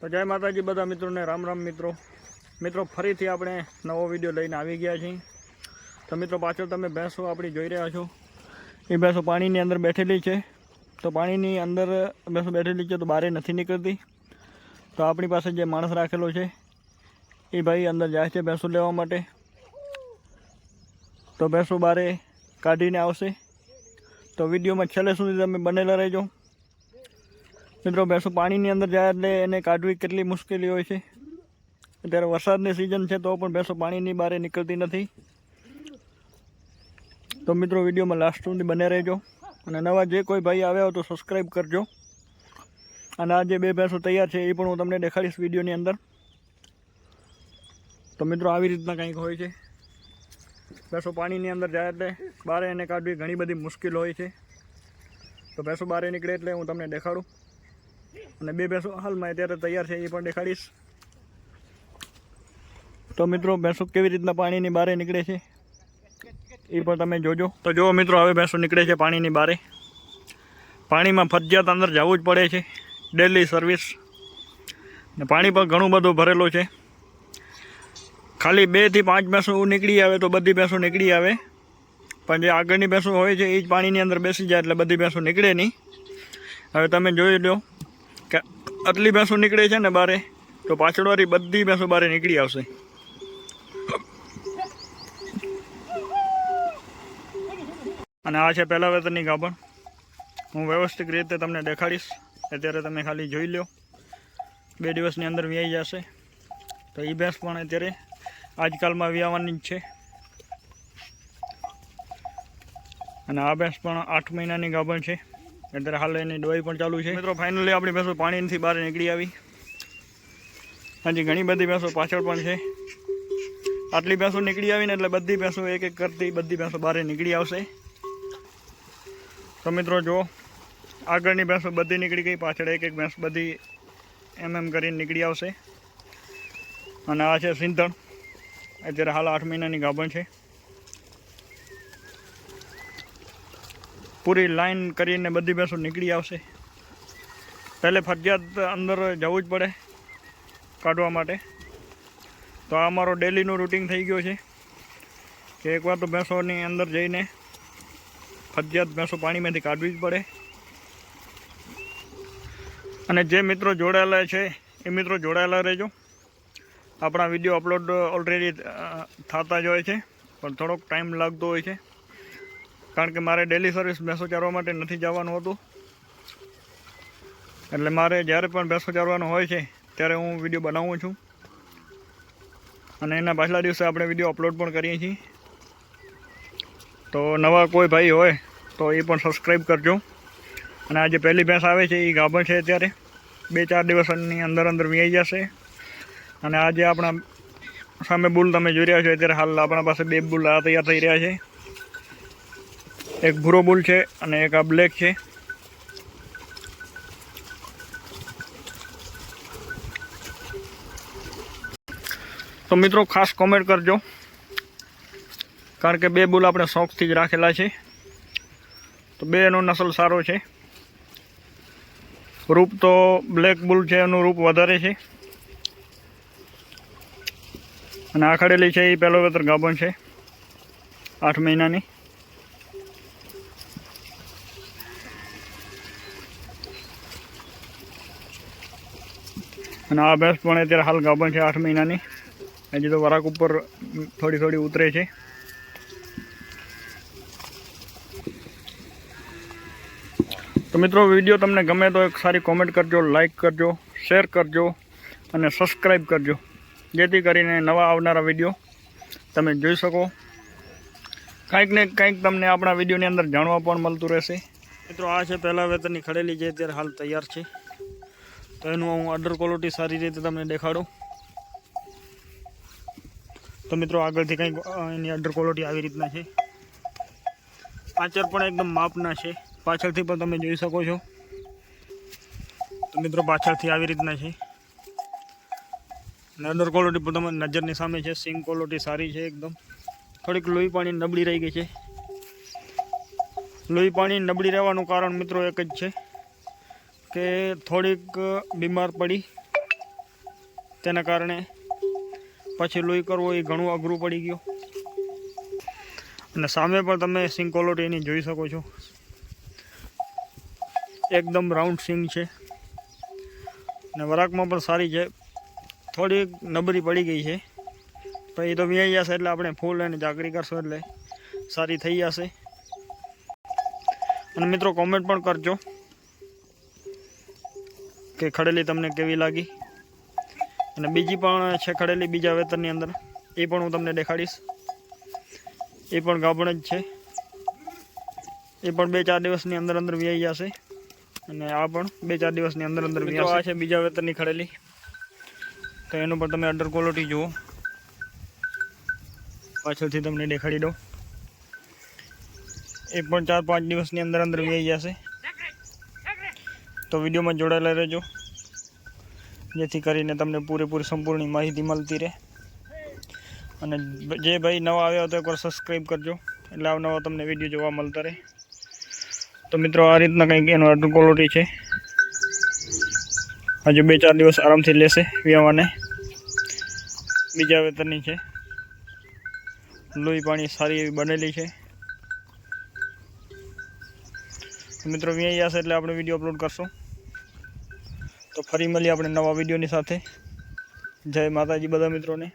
તો જય માતાજી બધા મિત્રોને, રામ રામ મિત્રો. મિત્રો, ફરીથી આપણે નવો વીડિયો લઈને આવી ગયા છીએ. તો મિત્રો, પાછળ તમે ભેંસો આપણી જોઈ રહ્યા છો. એ ભેંસો પાણીની અંદર બેઠેલી છે. તો પાણીની અંદર ભેંસો બેઠેલી છે તો બહાર નથી નીકળતી. તો આપણી પાસે જે માણસ રાખેલો છે, એ ભાઈ અંદર જાય છે ભેંસો લેવા માટે. તો ભેંસો બારે કાઢીને આવશે. તો વિડીયોમાં છેલ્લે સુધી તમે બનેલા રહેજો. મિત્રો ભેંસો પાણીની અંદર જાય એટલે એને કાઢવી કેટલી મુશ્કેલી હોય છે. અત્યારે વરસાદની સિઝન છે તો પણ ભેંસો પાણીની બહાર નીકળતી નથી. તો મિત્રો, વિડીયોમાં લાસ્ટ સુધી બને રહેજો. અને નવા જે કોઈ ભાઈ આવ્યા હોય તો સબસ્ક્રાઈબ કરજો. અને આ જે બે ભેંસો તૈયાર છે એ પણ હું તમને દેખાડીશ વિડીયોની અંદર. તો મિત્રો, આવી રીતના કંઈક હોય છે. ભેંસો પાણીની અંદર જાય એટલે બહાર એને કાઢવી ઘણી બધી મુશ્કેલ હોય છે. તો ભેંસો બહાર નીકળે એટલે હું તમને દેખાડું. અને બે ભેંસો હાલમાં અત્યારે તૈયાર છે, એ પણ દેખાડીશ. તો મિત્રો, ભેંસો કેવી રીતના પાણીની બારે નીકળે છે? એ પણ તમે જોજો. તો જુઓ મિત્રો, હવે ભેંસો નીકળે છે પાણીની બારે. પાણીમાં ફરજિયાત અંદર જવું જ પડે છે ડેલી સર્વિસ ને પાણી પણ ઘણું બધું ભરેલું છે. ખાલી બેથી પાંચ ભેંસો નીકળી આવે તો બધી ભેંસો નીકળી આવે. પણ જે આગળની ભેંસો હોય છે, એ જ પાણીની અંદર બેસી જાય એટલે બધી ભેંસો નીકળે નહીં. હવે તમે જોઈ લો આટલી ભેંસો નીકળે છે ને બારે, તો પાછળવાળી બધી ભેંસો બારે નીકળી આવશે. અને આ છે પહેલા વેતનની ગાભણ. હું વ્યવસ્થિત રીતે તમને દેખાડીશ. અત્યારે તમે ખાલી જોઈ લો બે દિવસની અંદર વ્યાઈ જશે. તો એ ભેંસ પણ અત્યારે આજકાલમાં વ્યાવાની જ છે. અને આ ભેંસ પણ આઠ મહિનાની ગાભણ છે. અત્યારે હાલ એની દવાઈ પણ ચાલુ છે. મિત્રો ફાઇનલી આપણી ભેંસો પાણીથી બહાર નીકળી આવી. હજી ઘણી બધી ભેંસો પાછળ પણ છે. આટલી ભેંસો નીકળી આવીને એટલે બધી ભેંસો એક એક કરતી બધી ભેંસો બહાર નીકળી આવશે. તો મિત્રો જુઓ આગળની ભેંસો બધી નીકળી ગઈ, પાછળ એક એક ભેંસ બધી એમ એમ કરીને નીકળી આવશે. અને આ છે સિંધણ. અત્યારે હાલ આઠ મહિનાની ગાભણ છે. પૂરી લાઈન કરીને બધી ભેંસો નીકળી આવશે. પહેલે ફરજિયાત અંદર જવું જ પડે કાઢવા માટે. તો આ અમારો ડેલીનું રૂટિન થઈ ગયો છે કે એકવાર તો ભેંસોની અંદર જઈને ફરજિયાત ભેંસો પાણીમાંથી કાઢવી જ પડે. અને જે મિત્રો જોડાયેલા છે, એ મિત્રો જોડાયેલા રહેજો. આપણા વીડિયો અપલોડ ઓલરેડી થતા જ હોય છે, પણ થોડોક ટાઈમ લાગતો હોય છે. કારણ કે મારે ડેલી સર્વિસ ભેંસો ચારવા માટે નથી જવાનું હોતું. એટલે મારે જ્યારે પણ ભેંસો ચારવાનું હોય છે, ત્યારે હું વીડિયો બનાવું છું. અને એના પાછલા દિવસે આપણે વીડિયો અપલોડ પણ કરીએ છીએ. તો નવા કોઈ ભાઈ હોય, તો એ પણ સબસ્ક્રાઈબ કરજો. અને આ જે પહેલી ભેંસ આવે છે, એ ગાભણ છે અત્યારે. બે ચાર દિવસની અંદર અંદર વ્યાઈ જશે. અને આ જે આપણા સામે બુલ તમે જોઈ રહ્યા છો, અત્યારે હાલ આપણા પાસે બે બુલ આ તૈયાર થઈ રહ્યા છે. એક ભૂરો બુલ છે અને એક આ બ્લેક છે. તો મિત્રો ખાસ કોમેન્ટ કરજો. કારણ કે બે બુલ આપણે શોખથી જ રાખેલા છે. તો બેનો નસલ સારો છે. રૂપ તો બ્લેક બુલ છે, એનું રૂપ વધારે છે. અને આખડેલી છે એ પહેલો વેતર ગાભણ છે, આઠ મહિનાની. અને આ ભેંસ પણ અત્યારે હાલ ગાભણ છે આઠ મહિનાની. હજી તો વરાક ઉપર થોડી થોડી ઉતરે છે. તો મિત્રો, વીડિયો તમને ગમે તો એક સારી કોમેન્ટ કરજો લાઇક કરજો શેર કરજો અને સબસ્ક્રાઈબ કરજો. જેથી કરીને નવા આવનારા વીડિયો તમે જોઈ શકો. કાંઈક ને કાંઈક તમને આપણા વિડીયોની અંદર જાણવા પણ મળતું રહેશે. મિત્રો, આ છે પહેલાં વેતરની ખડેલી જે અત્યારે હાલ તૈયાર છે. તો એનું હું અડર ક્વોલિટી સારી રીતે તમને દેખાડું. તો મિત્રો આગળથી કંઈક એની અડર ક્વોલિટી આવી રીતના છે. આચર પણ એકદમ માપના છે. પાછળથી પણ તમે જોઈ શકો છો. તો મિત્રો પાછળથી આવી રીતના છે. અડર ક્વોલિટી પણ તમે નજરની સામે છે. સિંગ ક્વોલિટી સારી છે એકદમ. થોડીક લોહી પાણી નબળી રહી ગઈ છે. લોહી પાણી નબળી રહેવાનું કારણ મિત્રો એક જ છે. કે થોડીક બીમાર પડી. તેના કારણે પછી લોહી કરવો એ ઘણું અઘરું પડી ગયું. અને સામે પણ તમે સિંગ ક્વોલિટી જોઈ શકો છો. એકદમ રાઉન્ડ સિંગ છે. અને વરાકમાં પણ સારી છે. થોડી નબરી પડી ગઈ છે. પણ એ તો વ્યાઈ જશે એટલે આપણે ફૂલ અને જાગરી કરશું એટલે સારી થઈ જશે. અને મિત્રો કોમેન્ટ પણ કરજો. કે ખડેલી તમને કેવી લાગી? અને બીજી પણ છે ખડેલી બીજા વેતરની અંદર. એ પણ હું તમને દેખાડીશ. એ પણ ગાભણ જ છે. એ પણ બે ચાર દિવસની અંદર અંદર વ્યાઈ જશે. અને આ પણ બે ચાર દિવસની અંદર અંદર મિત્રો આ છે બીજા વેતરની ખડેલી. તો એનું પણ તમે અડર ક્વોલિટી જુઓ. પાછળથી તમને દેખાડી દઉં. એ પણ ચાર પાંચ દિવસની અંદર અંદર વ્યાઈ જશે. તો વિડીયોમાં જોડાયેલા રહેજો. જેથી કરીને તમને પૂરેપૂરી સંપૂર્ણ માહિતી મળતી રહે. અને જે ભાઈ નવા આવ્યા હોય તો એકવાર સબસ્ક્રાઈબ કરજો. એટલે અવનવા તમને વીડિયો જોવા મળતા રહે. તો મિત્રો, આ રીતના કંઈક એનો અડર ક્વોલિટી છે. હજુ બે ચાર દિવસ આરામથી લેશે વ્યવાને બીજા વેતરની છે. લોહી પાણી સારી એવી બનેલી છે. મિત્રો વ્યાઈ છે એટલે આપણે વીડિયો અપલોડ કરશું. તો ફરી મળીએ આપણે નવા વિડીયોની સાથે. જય માતાજી બધા મિત્રોને.